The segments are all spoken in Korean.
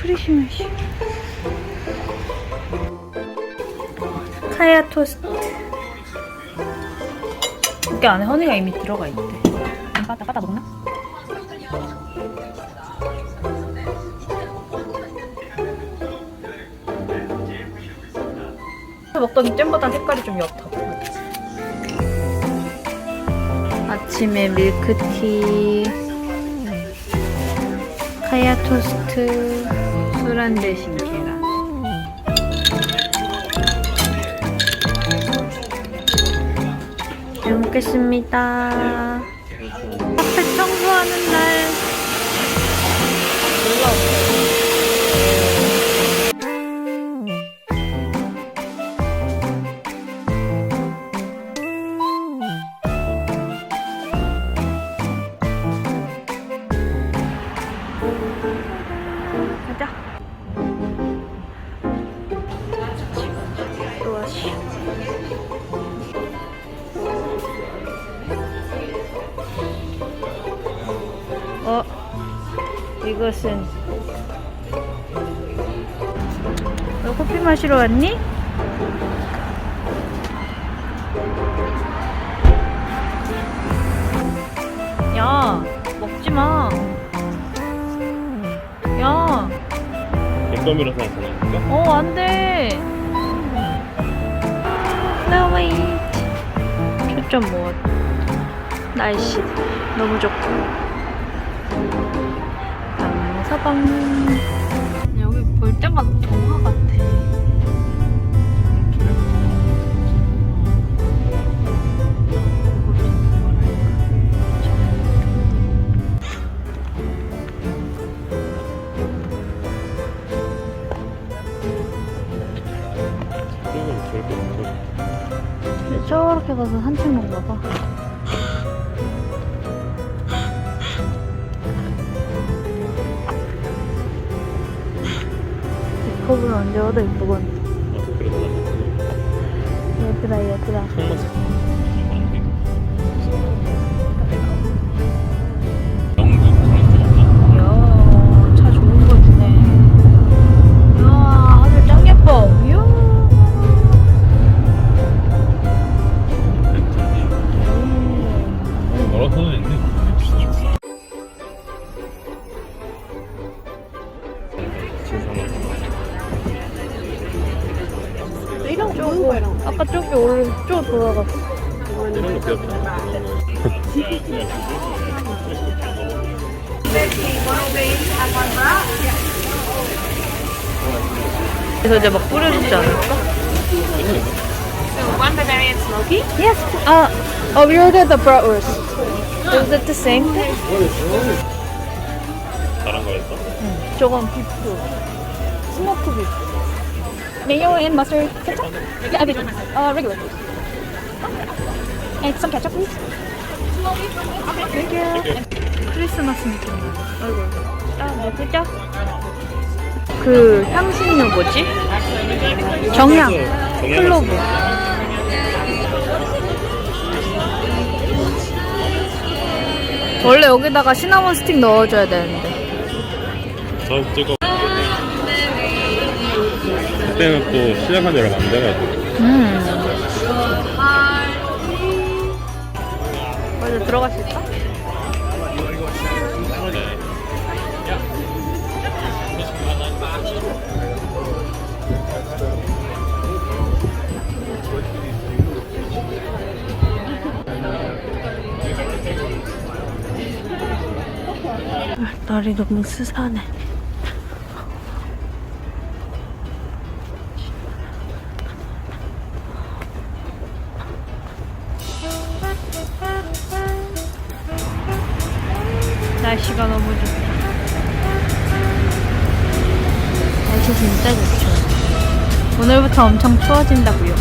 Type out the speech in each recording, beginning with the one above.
크리시마시. 카야 토스트. 여기 안에 허니가 이미 들어가 있대. 빠다 빠다 먹나? 먹던 잼보다 색깔이 좀 옅어. 아침에 밀크티, 카야 토스트, 술안 대신 계란. 잘 먹겠습니다. 카페 청소하는 날. 어, 이것은 너 커피 마시러 왔니? 야, 먹지 마. 야. 랜덤이라서 나타나니까? 어, 안 돼. No wait. 초점 뭐? 날씨 너무 좋고. 방서방. 여기 볼 때마다 동화 같아. 저렇게 가서 산책 먹나 봐. 컵을 언제 얻 거랑 아까 저기 올쭉 돌아갔어. 이런 거 귀엽다 그래서 이제 막 뿌려주지 않을까? one Bavarian smoky. Yes. Uh, oh, we ordered the bratwurst. Is it the same thing? 잘한 거였어? 저건 비프. 스모크 비프. Mayo and mustard ketchup? Yeah, everything. Uh, regular. And some ketchup, please. Thank you. 크리스마스 느낌 나. 아이고. 딱 예쁘죠? 그 향신료 뭐지? 정향. 클로브. 원래 여기다가 시나몬 스틱 넣어줘야 되는데. 저 찍어 그때는 또 시작한 지 얼마 안 돼가지고 음. 먼저 들어갈 수 있어? 날이 너무 스산해. 날씨가 너무 좋다. 날씨 진짜 좋죠. 오늘부터 엄청 추워진다고요.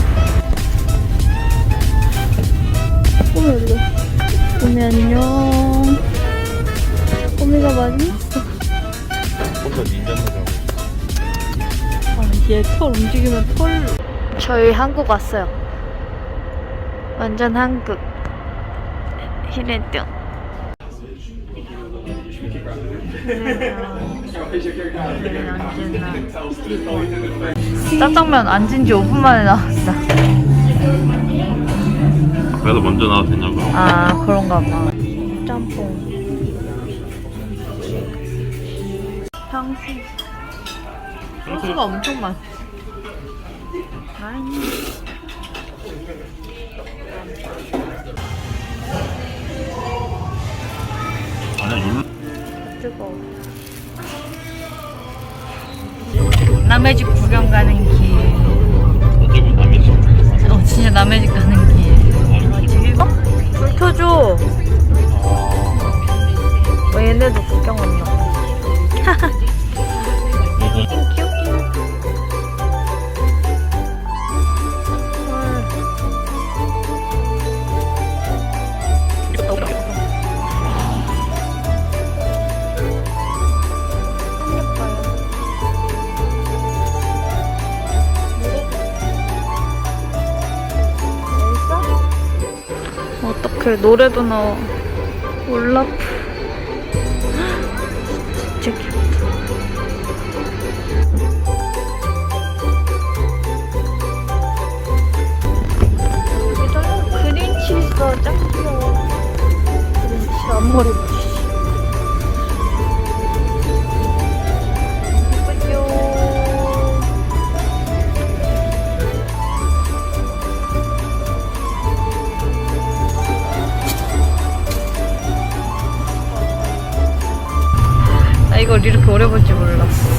꼬미 어디가? 꼬미 안녕. 꼬미가 많이 있어. 혼자 닌자하고 아, 얘 털 움직이면 털. 저희 한국 왔어요. 완전 한국. 히렌뚱. 짜장면 앉은 지 5분 만에 나왔어. 그래도 먼저 나와도 되냐고. 아 그런가 봐. 짬뽕. 향수. 소스가 엄청 많아. 아니. 아니야, 율. 뜨거워. 남의 집 구경 가는 길. 어쩌고 남이지. 어 진짜 남의 집 가는 길. 어? 불 켜줘. 어, 얘네도 구경 왔나? 어떡해 노래도 나와 올라프 이걸 이렇게 오래 볼 줄 몰랐어.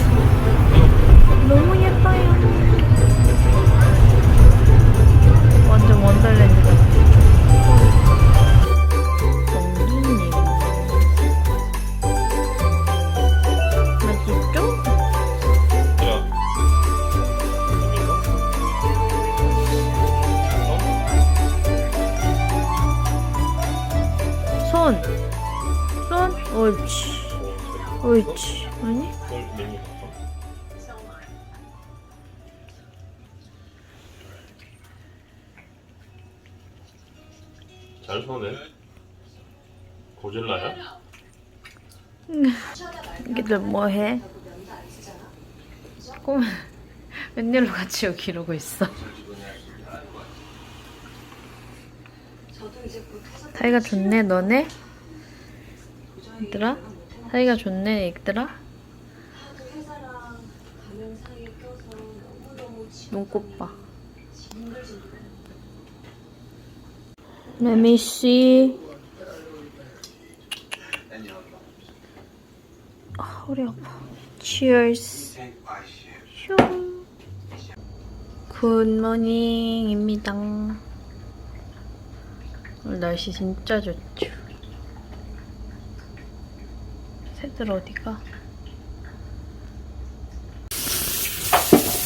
옳지. 아니? 잘 손해. 고질라야? 이들 뭐해? 꼬마 웬일로 같이 여기 이러고 있어? 사이가 좋네 너네? 얘들아? 사이가 좋네 얘들아? 눈꽃 봐 Let me see 아, 허리 아파. Cheers. 슝. 굿모닝입니다. 오늘 날씨 진짜 좋죠. 새들 어디가?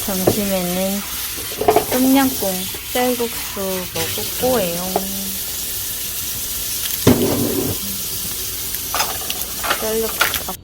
점심에는 똠양꿍 쌀국수 먹을 거예요. 쌀국수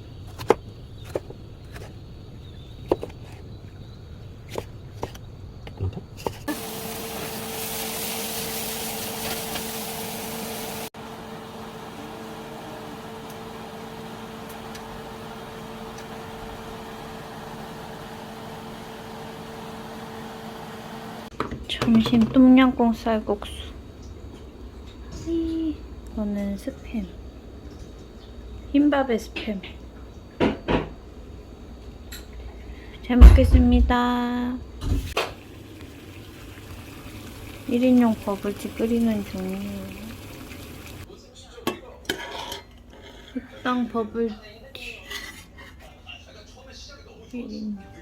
점심 똠양꿍 쌀국수. 이, 이거는 스팸. 흰밥에 스팸. 잘 먹겠습니다. 1인용 버블티 끓이는 중이에요. 식당 버블티. 1인용.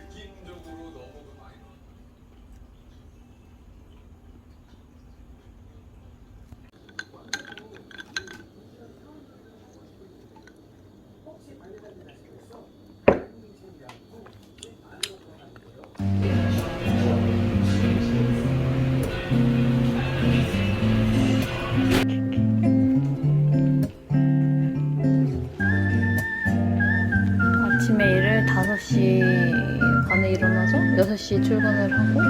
6시에 출근을 하고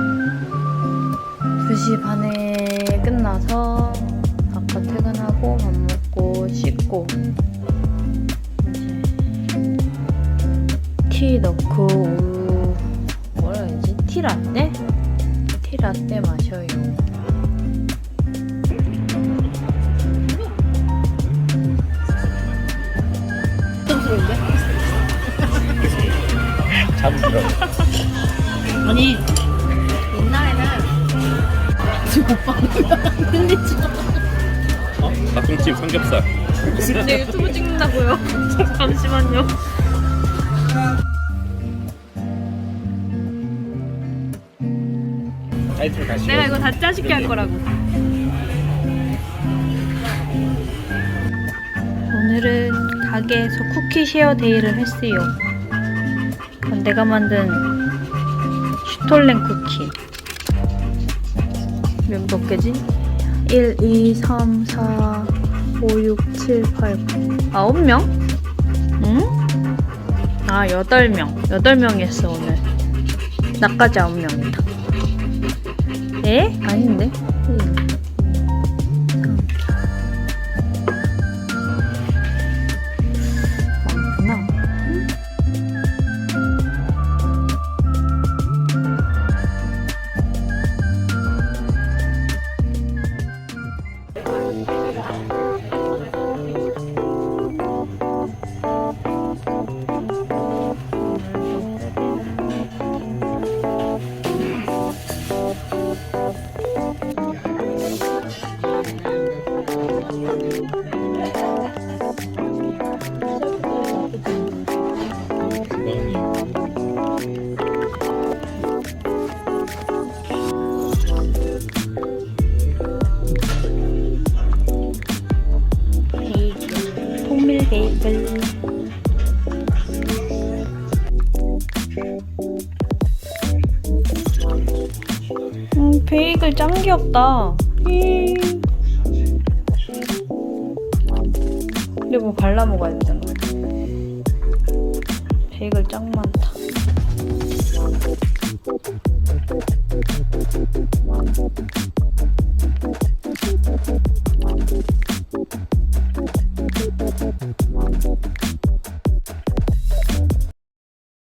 2시 반에 끝나서 아까 퇴근하고 밥 먹고 씻고 티 넣고 우유 뭐라 해야지? 티라떼? 티라떼 마셔요. 잠들어. 아니 옛날에는 어? 닭똥집 삼겹살. 내 유튜브 찍는다고요. 잠시만요. 타이틀. 내가 이거 다 짜식게 할 거라고. 오늘은 가게에서 쿠키 쉐어 데이를 했어요. 그건 내가 만든 슈톨렌 쿠키. 몇, 몇 개지? 1, 2, 3, 4, 5, 6, 7, 8, 9. 9명? 응? 아, 8명. 8명이 했어, 오늘. 나까지 9명이다. 에? 아닌데? 귀엽다. 히. 근데 뭐 발라 먹어야 되잖아. 베이글 짱 많다.